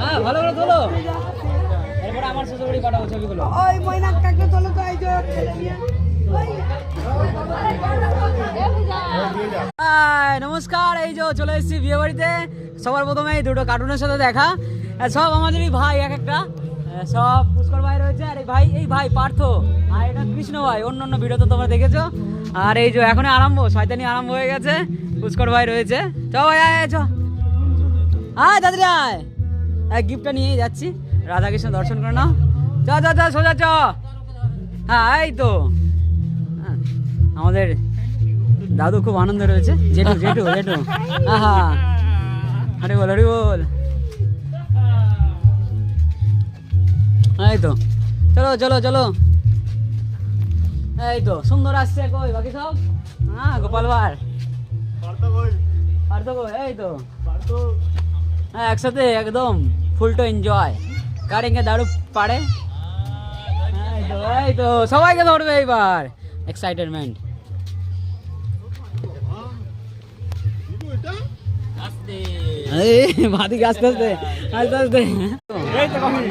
হ্যাঁ ভালো করে তোলো। এরপরে আমার শ্বশুরবাড়ি পাঠাবো ছবিগুলো। ওই ময়না কাকে তোলো তো এই যে ছেলে নিয়ে। নমস্কার এই যে চলে এসেছি বিয়ে বাড়িতে সবার প্রথমে এই দুটো কার্টুনের সাথে দেখা। সব আমাদেরই ভাই এক একটা। সব পুষ্কর ভাই রয়েছে আর এই ভাই এই ভাই পার্থ। আর এটা কৃষ্ণ ভাই অন্য অন্য ভিডিও তো তোমরা দেখেছ। আর এই যে এখন আরম্ভ শয়তানি আরম্ভ হয়ে গেছে। পুষ্কর ভাই রয়েছে। চ ভাই আয় চ। আয় দাদরি আয়। এক গিফটটা নিয়েই যাচ্ছি। রাধাকৃষ্ণ দর্শন করে নাও। চ চ চ সোজা চ। হ্যাঁ এই তো। হ্যাঁ, আমাদের দাদু খুব আনন্দ রয়েছে। জেঠু জেঠু জেঠু। আহা। হরি বল হরি বল। এই তো। চলো চলো চলো। এই তো সুন্দর আসছে কই? বাকি সব? হ্যাঁ গোপাল ভার এই তো। হ্যাঁ একসাথে একদম। ফুল টু এনজয় কারিংয়ে দারু পারে। এই তো সবাইকে ধরবে এইবার। এক্সাইটেডমেন্ট ভাদিকে আস্তে আস্তে আস্তে আস্তে।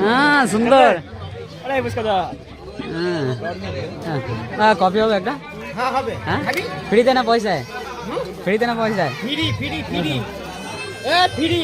হ্যাঁ সুন্দর। হ্যাঁ। হ্যাঁ কপি হবে একটা? হ্যাঁ? ফ্রিতে না পয়সায়? ফ্রিতে না পয়সায়? ফিরি ফিরি ফিরি। এ ফিরি।